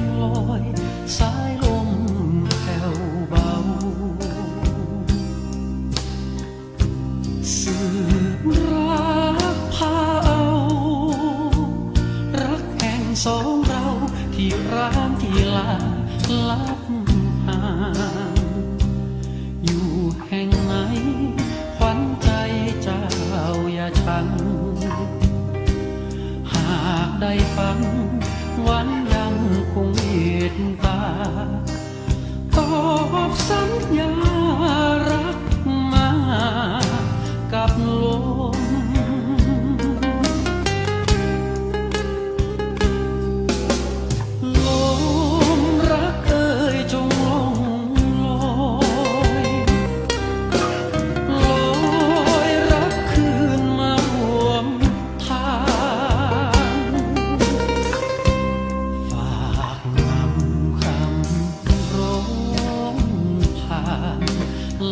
งลอยสายลมแผ่วเบา สื่อรักพาเอา รักแห่งสองเราที่ร้างที่ลาลับห่างอยู่แห่งไหนขวัญใจเจ้าอย่าชัง หากได้ฟัง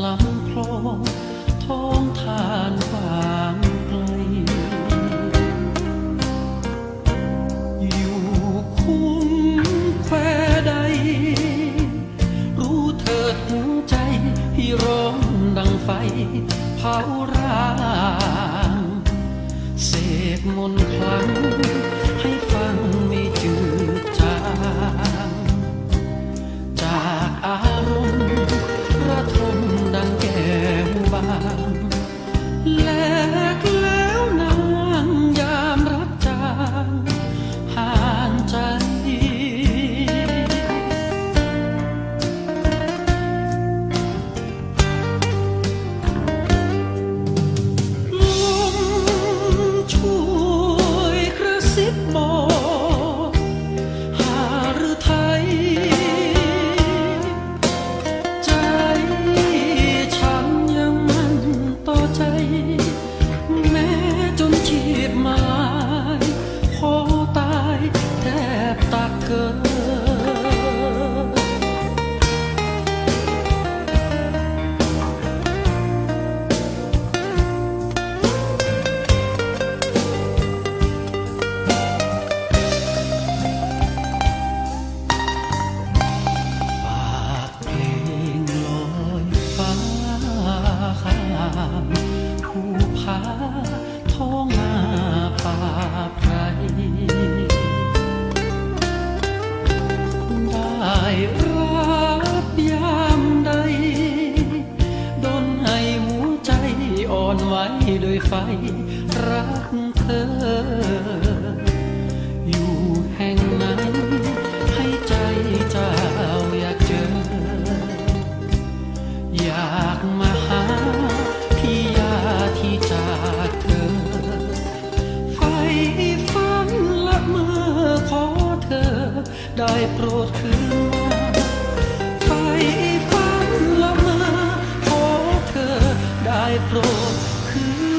ลำคลองท้องทานบางไกล อยู่คุ้มแควใด รู้เถิดหัวใจพี่ร้องดังไฟ เผาร่าง เสกมนต์คลัง รับยามใดดนให้หัวใจอ่อนไหวโดยไฟรักเธออยู่ ได้โปรดคืนมาไปฝันละมาขอเธอได้โปรดคืน